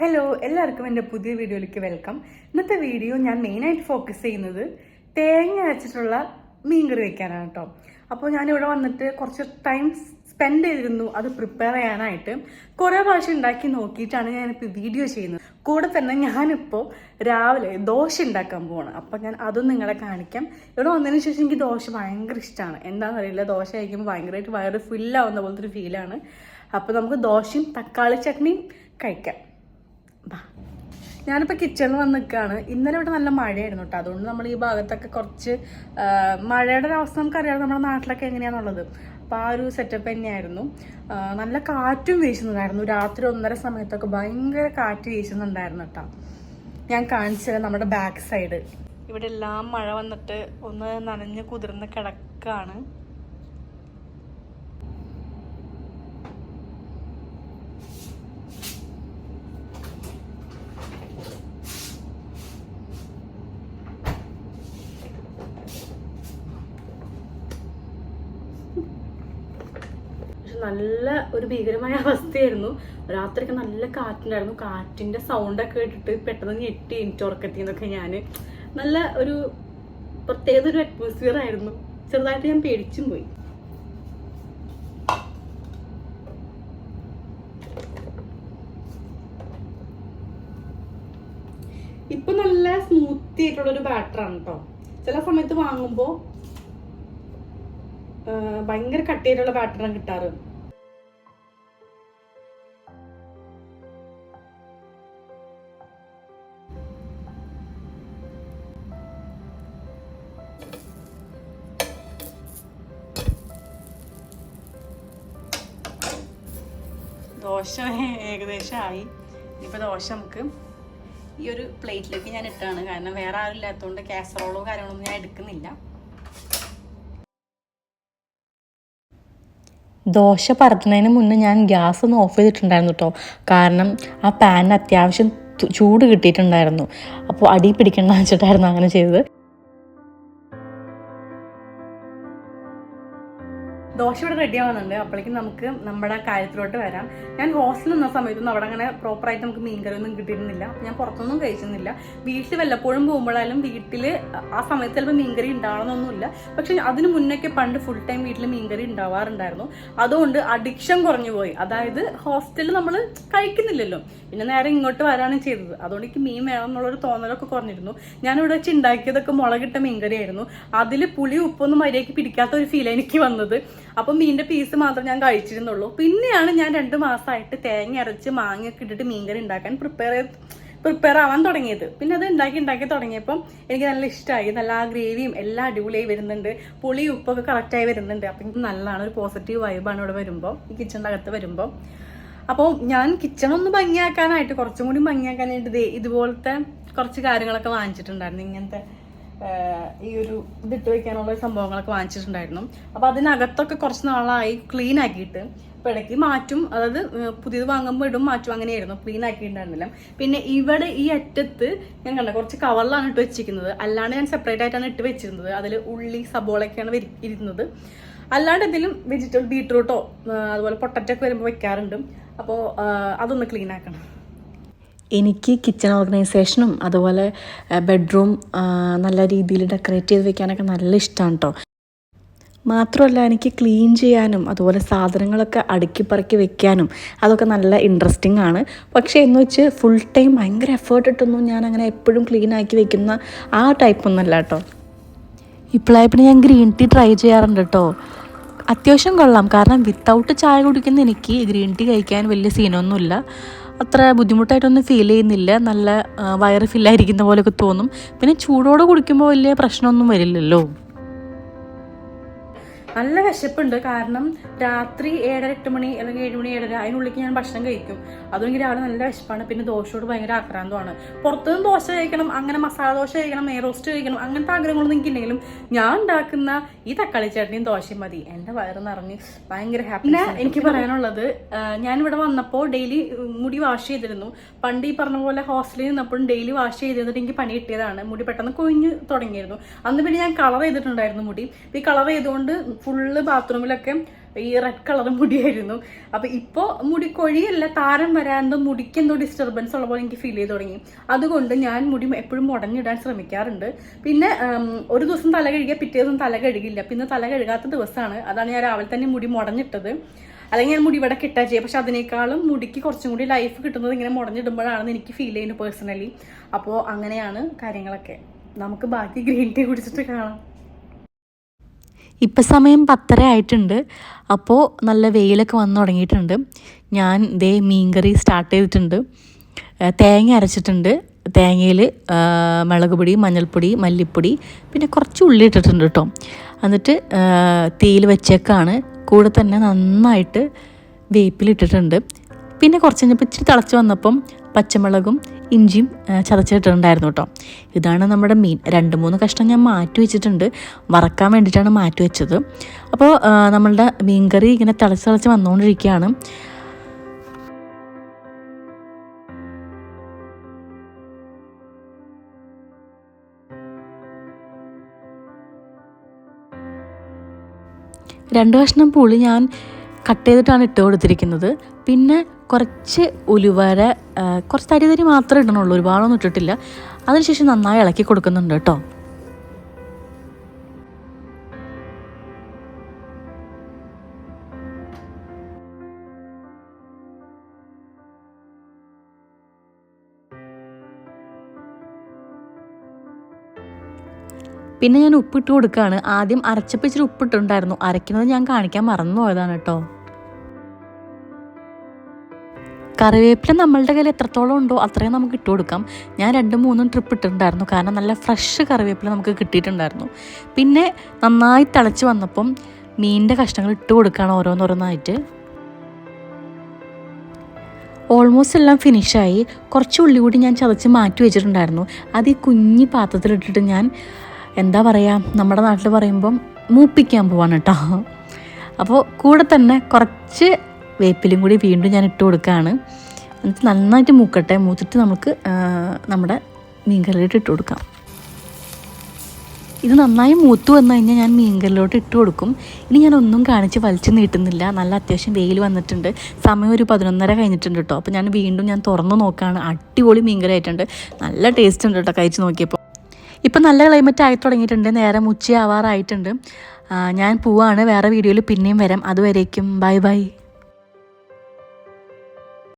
Hello എല്ലാവർക്കും എന്റെ പുതിയ വീഡിയോയിലേക്ക് വെൽക്കം ഇന്നത്തെ വീഡിയോ ഞാൻ മെയിനായിട്ട് ഫോക്കസ് ചെയ്യുന്നത് തേങ്ങ അരച്ചിട്ടുള്ള മീൻകറി വെക്കാനാണ് കേട്ടോ. അപ്പോൾ ഞാനിവിടെ വന്നിട്ട് കുറച്ച് ടൈം സ്പെൻഡ് ചെയ്തിരുന്നു അത് പ്രിപ്പയർ ചെയ്യാനായിട്ട്. കുറേ പ്രാവശ്യം ഉണ്ടാക്കി നോക്കിയിട്ടാണ് ഞാനിപ്പോൾ വീഡിയോ ചെയ്യുന്നത്. കൂടെ തന്നെ ഞാനിപ്പോൾ രാവിലെ ദോശ ഉണ്ടാക്കാൻ പോവാണ്. അപ്പോൾ ഞാൻ അതും നിങ്ങളെ കാണിക്കാം. ഇവിടെ വന്നതിന് ശേഷം എനിക്ക് ദോശ ഭയങ്കര ഇഷ്ടമാണ് എന്താണെന്നറിയില്ല ദോശ കഴിക്കുമ്പോൾ ഭയങ്കരമായിട്ട് വയറ് ഫില്ലാവുന്ന പോലത്തെ ഒരു ഫീലാണ് അപ്പോൾ നമുക്ക് ദോശയും തക്കാളി ചട്നിയും കഴിക്കാം. ഞാനിപ്പോൾ കിച്ചണിൽ വന്ന് നിൽക്കുകയാണ് ഇന്നലെ ഇവിടെ നല്ല മഴയായിരുന്നു കേട്ടോ അതുകൊണ്ട് നമ്മൾ ഈ ഭാഗത്തൊക്കെ കുറച്ച് മഴയുടെ ഒരു അവസ്ഥ നമുക്കറിയാം. നമ്മുടെ നാട്ടിലൊക്കെ എങ്ങനെയാണെന്നുള്ളത് അപ്പോൾ ആ ഒരു സെറ്റപ്പ് തന്നെയായിരുന്നു. നല്ല കാറ്റും വീശുന്നുണ്ടായിരുന്നു. രാത്രി ഒന്നര സമയത്തൊക്കെ ഭയങ്കര കാറ്റ് വീശുന്നുണ്ടായിരുന്നു കേട്ടോ ഞാൻ കാണിച്ചത് നമ്മുടെ ബാക്ക് സൈഡ് ഇവിടെ എല്ലാം മഴ വന്നിട്ട് ഒന്ന് നനഞ്ഞ് കുതിർന്ന് കിടക്കാണ്. പക്ഷെ നല്ല ഒരു ഭീകരമായ അവസ്ഥയായിരുന്നു. രാത്രിയൊക്കെ നല്ല കാറ്റുണ്ടായിരുന്നു. കാറ്റിന്റെ സൗണ്ട് ഒക്കെ കേട്ടിട്ട് പെട്ടെന്ന് ഞെട്ടി എനിക്ക് ഉറക്കത്തിന്നൊക്കെ ഞാൻ നല്ല ഒരു പ്രത്യേകത ഒരു അറ്റ്മോസ്ഫിയർ ആയിരുന്നു. ചെറുതായിട്ട് ഞാൻ പേടിച്ചും പോയി. ഇപ്പൊ നല്ല സ്മൂത്തി ആയിട്ടുള്ള ഒരു ബാറ്ററാണ് കേട്ടോ ചില സമയത്ത് വാങ്ങുമ്പോ ആ, ഭയങ്കര കട്ടിയായിട്ടുള്ള ബാറ്ററാണ് കിട്ടാറ്. ദോശ ഏകദേശം ആയി ഇനിയിപ്പോൾ ദോശ നമുക്ക് ഈ ഒരു പ്ലേറ്റിലേക്ക് ഞാൻ ഇട്ടാണ്. കാരണം വേറെ ആരും ഇല്ലാത്തതുകൊണ്ട് കാസറോളോ കാര്യങ്ങളൊന്നും ഞാൻ എടുക്കുന്നില്ല. ദോശ പരത്തുന്നതിന് മുന്നേ ഞാൻ ഗ്യാസ് ഒന്ന് ഓഫ് ചെയ്തിട്ടുണ്ടായിരുന്നു കേട്ടോ കാരണം ആ പാനിന് അത്യാവശ്യം ചൂട് കിട്ടിയിട്ടുണ്ടായിരുന്നു. അപ്പോൾ അടി പിടിക്കണ്ടെന്ന് വെച്ചിട്ടായിരുന്നു അങ്ങനെ ചെയ്തത്. ദോശ ഇവിടെ റെഡി ആവുന്നുണ്ട്. അപ്പോഴേക്കും നമുക്ക് നമ്മുടെ കാര്യത്തിലോട്ട് വരാം. ഞാൻ ഹോസ്റ്റലിൽ നിന്ന സമയത്തൊന്നും അവിടെ അങ്ങനെ പ്രോപ്പറായിട്ട് നമുക്ക് മീൻകറി ഒന്നും കിട്ടിയിരുന്നില്ല. ഞാൻ പുറത്തൊന്നും കഴിച്ചിരുന്നില്ല. വീട്ടിൽ വല്ലപ്പോഴും പോകുമ്പോഴായാലും വീട്ടിൽ ആ സമയത്ത് ചിലപ്പോൾ മീൻകറി ഉണ്ടാവണമെന്നൊന്നുമില്ല. പക്ഷെ അതിന് മുന്നൊക്കെ പണ്ട് ഫുൾ ടൈം വീട്ടിൽ മീൻകറി ഉണ്ടാവാറുണ്ടായിരുന്നു. അതുകൊണ്ട് അഡിക്ഷൻ കുറഞ്ഞു പോയി. അതായത് ഹോസ്റ്റലിൽ നമ്മൾ കഴിക്കുന്നില്ലല്ലോ. പിന്നെ നേരെ ഇങ്ങോട്ട് വരാണ് ചെയ്തത്. അതുകൊണ്ട് എനിക്ക് മീൻ വേണം എന്നുള്ളൊരു തോന്നലൊക്കെ കുറഞ്ഞിരുന്നു. ഞാനിവിടെ വെച്ച് ഉണ്ടാക്കിയതൊക്കെ മുളകിട്ട മീൻകറി ആയിരുന്നു അതിൽ പുളി ഉപ്പൊന്നും മര്യാദയ്ക്ക് പിടിക്കാത്ത ഒരു ഫീൽ എനിക്ക് വന്നത്. അപ്പം മീനിന്റെ പീസ് മാത്രം ഞാൻ കഴിച്ചിരുന്നുള്ളൂ. പിന്നെയാണ് ഞാൻ രണ്ട് മാസമായിട്ട് തേങ്ങ അരച്ച് മാങ്ങയൊക്കെ ഇട്ടിട്ട് മീൻകറി ഉണ്ടാക്കാൻ പ്രിപ്പയർ ചെയ്ത് പ്രിപ്പയർ ആവാൻ തുടങ്ങിയത്. പിന്നെ അത് ഉണ്ടാക്കി ഉണ്ടാക്കി തുടങ്ങിയപ്പം എനിക്ക് നല്ല ഇഷ്ടമായി നല്ല ആ ഗ്രേവിയും എല്ലാം അടിപൊളിയായി വരുന്നുണ്ട്. പുളി ഉപ്പൊക്കെ കറക്റ്റായി വരുന്നുണ്ട്. അപ്പം എനിക്ക് നല്ലതാണ് ഒരു പോസിറ്റീവ് വൈബാണ് ഇവിടെ വരുമ്പോൾ ഈ കിച്ചണിന്റെ അകത്ത് വരുമ്പോൾ അപ്പോൾ ഞാൻ കിച്ചൺ ഒന്ന് ഭംഗിയാക്കാനായിട്ട് കുറച്ചും കൂടി ഭംഗിയാക്കാനായിട്ട് ഇതുപോലത്തെ കുറച്ച് കാര്യങ്ങളൊക്കെ വാങ്ങിച്ചിട്ടുണ്ടായിരുന്നു. ഇങ്ങനത്തെ ഈ ഒരു ഇതിട്ട് വെക്കാനുള്ള സംഭവങ്ങളൊക്കെ വാങ്ങിച്ചിട്ടുണ്ടായിരുന്നു. അപ്പോൾ അതിനകത്തൊക്കെ കുറച്ച് നാളായി ക്ലീൻ ആക്കിയിട്ട് അപ്പോൾ ഇടയ്ക്ക് മാറ്റും. അതായത് പുതിയത് വാങ്ങുമ്പോൾ ഇടും മാറ്റും അങ്ങനെയായിരുന്നു. ക്ലീൻ ആക്കിയിട്ടുണ്ടായിരുന്നില്ല. പിന്നെ ഇവിടെ ഈ അറ്റത്ത് ഞാൻ കണ്ട കുറച്ച് കവറിലാണ് ഇട്ട് വെച്ചിരിക്കുന്നത്. അല്ലാണ്ട് ഞാൻ സെപ്പറേറ്റ് ആയിട്ടാണ് ഇട്ട് വെച്ചിരുന്നത്. അതിൽ ഉള്ളി സബോളൊക്കെയാണ് ഇരുന്നത്. അല്ലാണ്ട് എന്തെങ്കിലും വെജിറ്റബിൾ ബീട്രൂട്ടോ അതുപോലെ പൊട്ടറ്റൊക്കെ വരുമ്പോൾ വെക്കാറുണ്ട്. അപ്പോൾ അതൊന്ന് ക്ലീൻ ആക്കണം. എനിക്ക് കിച്ചൺ ഓർഗനൈസേഷനും അതുപോലെ ബെഡ്റൂം നല്ല രീതിയിൽ ഡെക്കറേറ്റ് ചെയ്ത് വെക്കാനൊക്കെ നല്ല ഇഷ്ടമാണ് കേട്ടോ മാത്രമല്ല എനിക്ക് ക്ലീൻ ചെയ്യാനും അതുപോലെ സാധനങ്ങളൊക്കെ അടുക്കി പറക്കി വെക്കാനും അതൊക്കെ നല്ല ഇൻട്രസ്റ്റിംഗ് ആണ്. പക്ഷേ എന്ന് വെച്ച് ഫുൾ ടൈം ഭയങ്കര എഫേർട്ട് ഇട്ടൊന്നും ഞാൻ അങ്ങനെ എപ്പോഴും ക്ലീൻ ആക്കി വെക്കുന്ന ആ ടൈപ്പ് ഒന്നുമല്ല കേട്ടോ ഇപ്പോഴായി പിന്നെ ഞാൻ ഗ്രീൻ ടീ ട്രൈ ചെയ്യാറുണ്ട് കേട്ടോ അത്യാവശ്യം കൊള്ളാം. കാരണം വിത്തൗട്ട് ചായ കുടിക്കുന്ന എനിക്ക് ഗ്രീൻ ടീ കഴിക്കാൻ വലിയ സീനൊന്നുമില്ല അത്ര ബുദ്ധിമുട്ടായിട്ടൊന്നും ഫീൽ ചെയ്യുന്നില്ല. നല്ല വയറ് ഫില്ലായിരിക്കുന്ന പോലെയൊക്കെ തോന്നും. പിന്നെ ചൂടോടെ കുടിക്കുമ്പോൾ വലിയ പ്രശ്നമൊന്നും വരില്ലല്ലോ. നല്ല വിശപ്പുണ്ട്. കാരണം രാത്രി ഏഴര എട്ട് മണി അല്ലെങ്കിൽ ഏഴ് മണി ഏഴര അതിനുള്ളിലേക്ക് ഞാൻ ഭക്ഷണം കഴിക്കും. അതുകൊണ്ട് രാവിലെ നല്ല വിശപ്പാണ്. പിന്നെ ദോശയോട് ഭയങ്കര ആക്രാന്തമാണ്. പുറത്തുനിന്ന് ദോശ കഴിക്കണം അങ്ങനെ മസാല ദോശ കഴിക്കണം നെയ് റോസ്റ്റ് കഴിക്കണം അങ്ങനത്തെ ആഗ്രഹങ്ങളൊന്നും എനിക്കുണ്ടെങ്കിലും ഞാൻ ഉണ്ടാക്കുന്ന ഈ തക്കാളി ചട്നിയും ദോശയും മതി. എന്റെ വയറ് നിറഞ്ഞ് ഭയങ്കര ഹാപ്പി എനിക്ക് പറയാനുള്ളത് ഞാൻ ഞാനിവിടെ വന്നപ്പോൾ ഡെയിലി മുടി വാഷ് ചെയ്തിരുന്നു. പണ്ട് ഈ പറഞ്ഞ പോലെ ഹോസ്റ്റലിൽ നിന്നപ്പോഴും ഡെയിലി വാഷ് ചെയ്തിരുന്നിട്ട് എനിക്ക് പണി കിട്ടിയതാണ്. മുടി പെട്ടെന്ന് കൊഴിഞ്ഞ് തുടങ്ങിയിരുന്നു. അന്ന് പിന്നെ ഞാൻ കളർ ചെയ്തിട്ടുണ്ടായിരുന്നു മുടി. ഈ കളർ ചെയ്തുകൊണ്ട് ഫുള്ള് ബാത്റൂമിലൊക്കെ ഈ റെഡ് കളർ മുടിയായിരുന്നു. അപ്പൊ ഇപ്പോ മുടി കൊഴിയല്ല താരം വരാനും മുടിക്ക് എന്തോ ഡിസ്റ്റർബൻസ് ഉള്ള പോലെ എനിക്ക് ഫീൽ ചെയ്ത് തുടങ്ങി. അതുകൊണ്ട് ഞാൻ മുടി എപ്പോഴും മുടഞ്ഞിടാൻ ശ്രമിക്കാറുണ്ട്. പിന്നെ ഒരു ദിവസം തല കഴുകിയ പിറ്റേ ദിവസം തല കഴുകില്ല. പിന്നെ തല കഴുകാത്ത ദിവസമാണ് അതാണ് ഞാൻ രാവിലെ തന്നെ മുടി മുടഞ്ഞിട്ടത്. അല്ലെങ്കിൽ ഞാൻ മുടി ഇവിടെ കിട്ടാ ചെയ്യുക പക്ഷെ അതിനേക്കാളും മുടിക്ക് കുറച്ചും കൂടി ലൈഫ് കിട്ടുന്നത് ഇങ്ങനെ മുടഞ്ഞിടുമ്പോഴാണെന്ന് എനിക്ക് ഫീൽ ചെയ്യുന്നു പേഴ്സണലി അപ്പോൾ അങ്ങനെയാണ് കാര്യങ്ങളൊക്കെ. നമുക്ക് ബാക്കി ഗ്രീൻ ടീ കുടിച്ചിട്ട് കാണാം. ഇപ്പം സമയം പത്തര ആയിട്ടുണ്ട്. അപ്പോൾ നല്ല വെയിലൊക്കെ വന്ന് തുടങ്ങിയിട്ടുണ്ട്. ഞാൻ ദേ മീൻകറി സ്റ്റാർട്ട് ചെയ്തിട്ടുണ്ട്. തേങ്ങ അരച്ചിട്ടുണ്ട്. തേങ്ങയിൽ മുളക് പൊടി മഞ്ഞൾപ്പൊടി മല്ലിപ്പൊടി പിന്നെ കുറച്ച് ഉള്ളി ഇട്ടിട്ടുണ്ട് കേട്ടോ എന്നിട്ട് തീയിൽ വെച്ചേക്കാണ്. കൂടെ തന്നെ നന്നായിട്ട് വേപ്പിലിട്ടിട്ടുണ്ട്. പിന്നെ കുറച്ച് കഴിഞ്ഞപ്പോൾ ഇച്ചിരി തിളച്ച് വന്നപ്പം പച്ചമുളകും ഇഞ്ചിയും ചതച്ചിട്ടുണ്ടായിരുന്നു കേട്ടോ ഇതാണ് നമ്മുടെ മീൻ. രണ്ട് മൂന്ന് കഷ്ണം ഞാൻ മാറ്റി വെച്ചിട്ടുണ്ട്. വറക്കാൻ വേണ്ടിയിട്ടാണ് മാറ്റി വെച്ചത്. അപ്പോൾ നമ്മളുടെ മീൻകറി ഇങ്ങനെ തിളച്ച് തിളച്ച് വന്നുകൊണ്ടിരിക്കുകയാണ്. രണ്ട് കഷ്ണം പുളി ഞാൻ കട്ട് ചെയ്തിട്ടാണ് ഇട്ട് കൊടുത്തിരിക്കുന്നത്. പിന്നെ കുറച്ച് ഉലുവര കുറച്ച് തരി തരി മാത്രമേ ഇടണുള്ളൂ. ഒരുപാടൊന്നും ഇട്ടിട്ടില്ല. അതിനുശേഷം നന്നായി ഇളക്കി കൊടുക്കുന്നുണ്ട് കേട്ടോ. പിന്നെ ഞാൻ ഉപ്പിട്ട് കൊടുക്കുകയാണ് ആദ്യം അരച്ചപ്പിച്ചിട്ട് ഉപ്പിട്ടുണ്ടായിരുന്നു. അരയ്ക്കുന്നത് ഞാൻ കാണിക്കാൻ മറന്നു പോയതാണ് കേട്ടോ. കറിവേപ്പില നമ്മളുടെ കയ്യിൽ എത്രത്തോളം ഉണ്ടോ അത്രയും നമുക്ക് ഇട്ട് കൊടുക്കാം. ഞാൻ രണ്ടും മൂന്നും ട്രിപ്പ് ഇട്ടിട്ടുണ്ടായിരുന്നു. കാരണം നല്ല ഫ്രഷ് കറിവേപ്പില നമുക്ക് കിട്ടിയിട്ടുണ്ടായിരുന്നു. പിന്നെ നന്നായി തിളച്ച് വന്നപ്പം മീനിന്റെ കഷ്ണങ്ങൾ ഇട്ട് കൊടുക്കുകയാണ് ഓരോന്നോരോന്നായിട്ട്. ഓൾമോസ്റ്റ് എല്ലാം ഫിനിഷായി കുറച്ച് ഉള്ളി കൂടി ഞാൻ ചതച്ച് മാറ്റി വെച്ചിട്ടുണ്ടായിരുന്നു. അത് ഈ കുഞ്ഞി പാത്രത്തിലിട്ടിട്ട് ഞാൻ എന്താ പറയുക നമ്മുടെ നാട്ടിൽ പറയുമ്പം മൂപ്പിക്കാൻ പോവാണ് കേട്ടോ. അപ്പോൾ കൂടെ തന്നെ കുറച്ച് വേപ്പിലും കൂടി വീണ്ടും ഞാൻ ഇട്ട് കൊടുക്കുകയാണ്. എന്നിട്ട് നന്നായിട്ട് മൂക്കട്ടെ. മൂത്തിട്ട് നമുക്ക് നമ്മുടെ മീൻകറിയിലോട്ട് ഇട്ട് കൊടുക്കാം. ഇത് നന്നായി മൂത്ത് വന്നു കഴിഞ്ഞാൽ ഞാൻ മീൻകറിലോട്ട് ഇട്ട് കൊടുക്കും. ഇനി ഞാൻ ഒന്നും കാണിച്ച് വലിച്ചു നീട്ടുന്നില്ല. നല്ല അത്യാവശ്യം വെയിൽ വന്നിട്ടുണ്ട്. സമയം ഒരു പതിനൊന്നര കഴിഞ്ഞിട്ടുണ്ട് കേട്ടോ അപ്പോൾ ഞാൻ വീണ്ടും ഞാൻ തുറന്ന് നോക്കുകയാണ്. അടിപൊളി മീൻകറി ആയിട്ടുണ്ട്. നല്ല ടേസ്റ്റ് ഉണ്ട് കേട്ടോ കഴിച്ച് നോക്കിയപ്പോൾ. ഇപ്പം നല്ല ക്ലൈമറ്റ് ആയി തുടങ്ങിയിട്ടുണ്ട്. നേരം ഉച്ചയാവാറായിട്ടുണ്ട്. ഞാൻ പോവാണ്. വേറെ വീഡിയോയിൽ പിന്നെയും വരാം. അതുവരേക്കും. Bye bye.